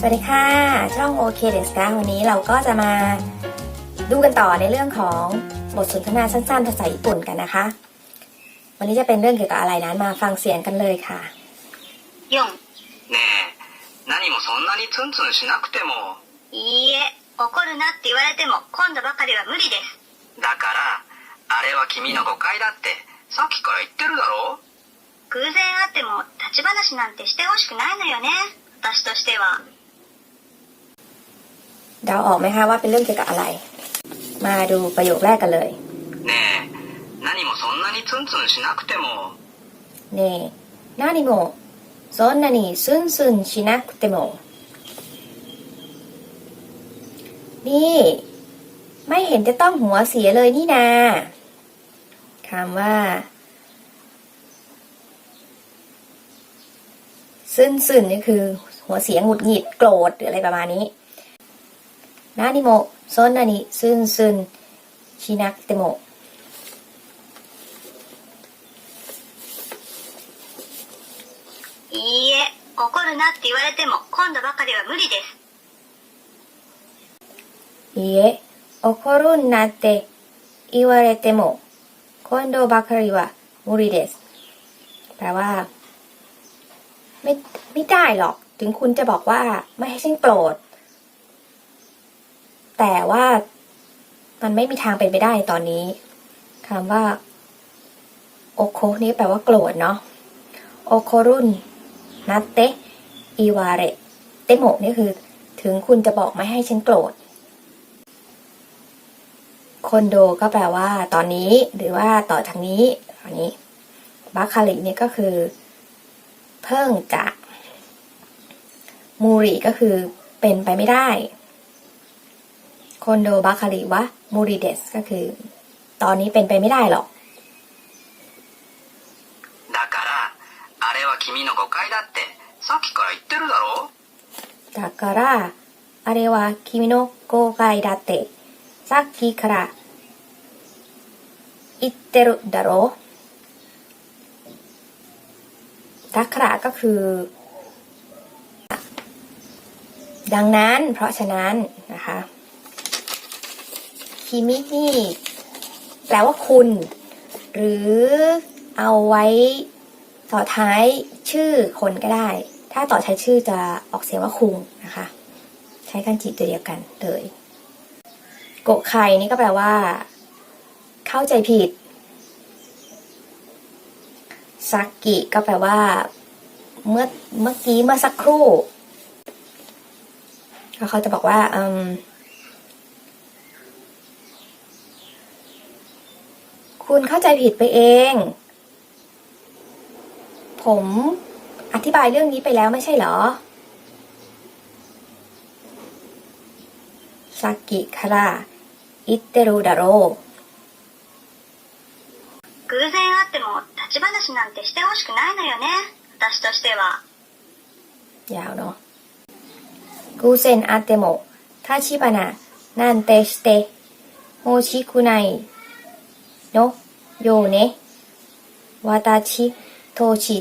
สวัสดีค่ะ ช่องโอเคเดสกาวันนี้เราก็จะมาดูกันต่อในเรื่องของบทสนทนาสั้นๆภาษาญี่ปุ่นกันนะคะ วันนี้จะเป็นเรื่องเกี่ยวกับอะไรนั้นมาฟังเสียงกันเลยค่ะ ねえ、何もそんなにツンツンしなくても。 4いいえ怒るなって言われても今度ばかりは無理ですだから、あれは君の誤解だって、さっきから言ってるだろ偶然会っても立ち話なんてしてほしくないのよね私としては เดาออกไหมคะว่าเป็นเรื่องเกี่ยวกับอะไร มาดูประโยคแรกกันเลย ねえ、何もそんなにツンツンしなくても。 เน่何もそんなにスンスンしなくてもนี่ ไม่เห็นจะต้องหัวเสียเลยนี่นาคำว่า ซึนซึนนี่คือ หัวเสียงหงุดหงิดโกรธหรืออะไรประมาณนี้ นานิโมโซนนานิซึนซึนชินักเตโม いいえ怒るなって言われても今度ばかりは無理ですいいえ、怒るんなって言われても、今度ばかりは無理です。แปลว่า ไม่ไม่ได้หรอก ถึงคุณจะบอกว่า ไม่ให้ฉันโกรธ แต่ว่ามันไม่มีทางเป็นไปได้ตอนนี้คำว่าโอโคนี่แปลว่าโกรธเนาะโอโครุนนัตเตอีวาเรเตโมนี่คือ ถึงคุณจะบอกไม่ให้ฉันโกรธคอนโดก็แปลว่า ตอนนี้หรือว่าต่อจากนี้ตอนนี้บัคคาริเนี่ยก็คือ เพิ่งจะมูริก็คือเป็นไปไม่ได้ คอนโดบัคคาริวะมูริเดสก็คือ ตอนนี้เป็นไปไม่ได้หรอก だから、あれは君の誤解だって、さっきから言ってるだろだから、あれは君の誤解だって、さっきから言ってるだろうだからก็คือ ดังนั้น เพราะฉะนั้นนะคะ คิมินี่แปลว่าคุณ หรือเอาไว้ต่อท้ายชื่อคนก็ได้ ถ้าต่อท้ายชื่อจะออกเสียงว่าคุงนะคะ ใช้กันจิตัวเดียวกันเลยโกะไคนี่ก็แปลว่า เข้าใจผิดซักกิก็แปลว่า เมื่อเมื่อกี้เมื่อสักครู่เขาจะบอกว่าอืม คุณเข้าใจผิดไปเอง ผมอธิบายเรื่องนี้ไปแล้วไม่ใช่เหรอさっきから言ってるだろう。偶然会っても立ち話なんてしてほしくないのよね私としてはいาวเนาะ偶然あっても立花なんてして欲しくない โนโยเนวาตาชิโทชิ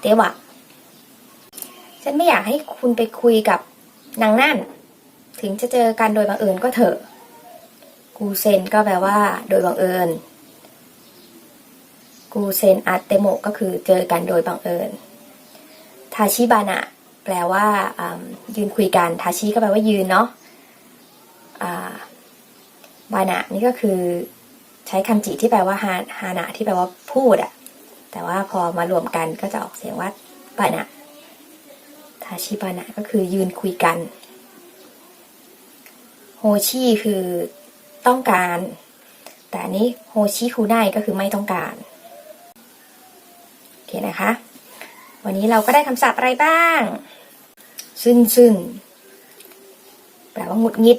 เตวะ ฉันไม่อยากให้คุณไปคุยกับนางนั่น ถึงจะเจอกันโดยบังเอิญก็เถอะ กูเซนก็แปลว่า โดยบังเอิญ กูเซนอัตเตโมก็คือเจอกันโดยบังเอิญ ทาชิบานะ แปลว่ายืนคุยกัน ทาชิก็แปลว่ายืนเนาะบานะนี่ก็คือ ใช้คันจิที่แปลว่าฮาฮานะที่แปลว่าพูดอะแต่ว่าพอมารวมกันก็จะออกเสียงว่าบานะทาชิบานะก็คือยืนคุยกัน โฮชิคือต้องการ แต่อันนี้โฮชิคูไนก็คือไม่ต้องการโอเคนะคะ วันนี้เราก็ได้คำศัพท์อะไรบ้าง ซึนซึนแปลว่าหงุดหงิด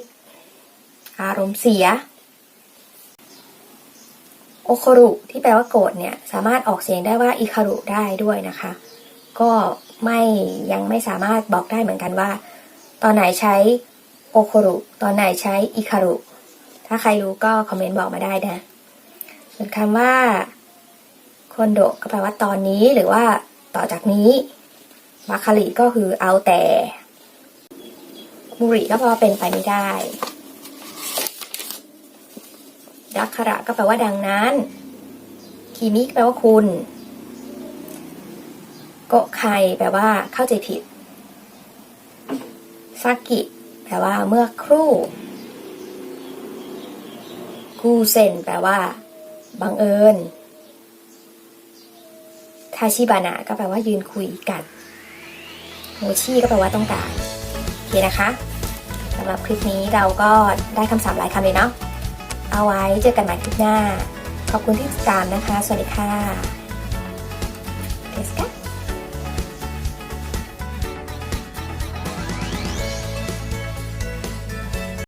อารมณ์เสีย โอคารุที่แปลว่าโกรธเนี่ยสามารถออกเสียงได้ว่าอิคารุได้ด้วยนะคะ ก็ไม่ยังไม่สามารถบอกได้เหมือนกันว่า ตอนไหนใช้โอคารุตอนไหนใช้อิคารุถ้าใครรู้ก็คอมเมนต์บอกมาได้นะส่วนคำว่าคอนโดก็แปลว่าตอนนี้หรือว่าต่อจากนี้มาคาริก็คือเอาแต่มุริก็แปลว่าเป็นไปไม่ได้ ดักคาระก็แปลว่าดังนั้นคิมิแปลว่าคุณ โกะไคแปลว่าเข้าใจผิดซากิ แปลว่าเมื่อครู่กูเซนแปลว่า บังเอิญทาชิบานะก็แปลว่ายืนคุยกันโมชิก็แปลว่าต้องการโอเคนะคะสำหรับคลิปนี้เราก็ได้คำศัพท์หลายคำเลยเนาะ เอาไว้เจอกันใหม่คลิปหน้า ขอบคุณที่ติดตามนะคะ สวัสดีค่ะเดสกา